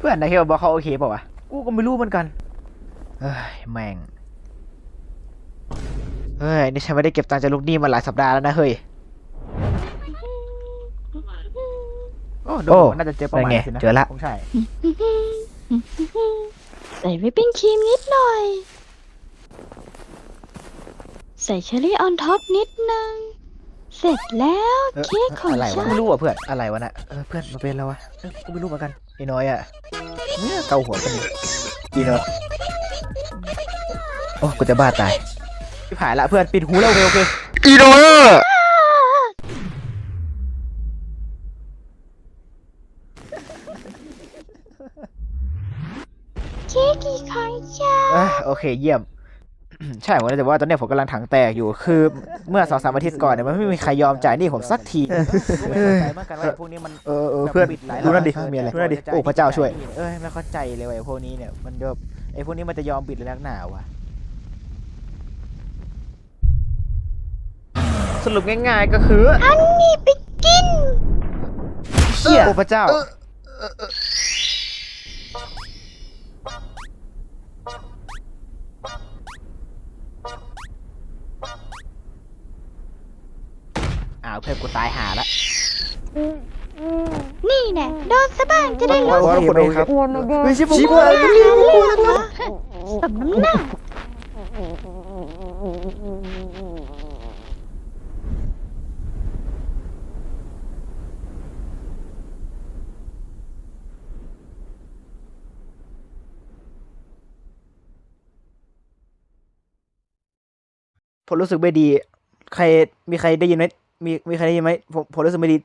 พื่อนนายคิดว่าเขาโอเคเปล่าวะ กูก็ไม่รู้เหมือนกัน เฮ้ย แม่ง เฮ้ย นี่ฉันไม่ได้เก็บตังค์จากลูกหนี้มาหลายสัปดาห์แล้วนะเฮ้ย โอ้โดโอ้น่าจะเจอเป้าหมายนั่นไงสินะเจอละ คงใช่ ใส่วิปปิ้งครีมนิดหน่อย ใส่เชอร์รี่ออนท็อปนิดนึง เสร็จแล้วเออเค้กของอะไรฉัวะนไม่รู้อะเพื่อนอะไรวะน่ะเออเพื่อนมาเป็นแล้ววะเออกูไม่รู้เหมือนกันไอ้น้อยอะเนี่ยเกาหัวกันนี่อีเนอะโอ้กูจะบ้าตายชิบหายละเพื่อนปิดหูแล้วโอเคโอเคอีโดเนอร์เค้กกี่ของฉันเอ้ยโอเคเยี่ยม ใช่ผมแต่ว่าตอนเนี้ยผมกำลังถังแตกอยู่ คือเมื่อสองสามอาทิตย์ก่อนเนี่ยมันไม่มีใครยอมจ่ายหนี้ผมสักทีม่เข้าใจมือนกันว่าไอ้พวกนี้มันเออเออเพื่อนแบบปิดหลายดูนั่นดิร้ามีอะไรดูนั่นดิโอ้พระเจ้าช่วยเอ้ยไม่เข้าใจเลยว่าไอ้พวกนี้เนี่ยมันแบบไอ้พวกนี้มันจะยอมปิดเลยนักหนาวะสรุปง่ายๆก็คืออันนี้ไปกินเชี่ยโอ้พระเจ้าาวเพื่อนกูตายหาละนี่แน่โดนซะบ้างจะได้โอ้รู้ยโอเคครับไม่ใช่ผมชิบว่าหายสมน้ำหน้าผมรู้สึกไม่ดี ใครมีใครได้ยินไหม มีมีใครได้ยินไหมผมผมรู้สึกไม่ดี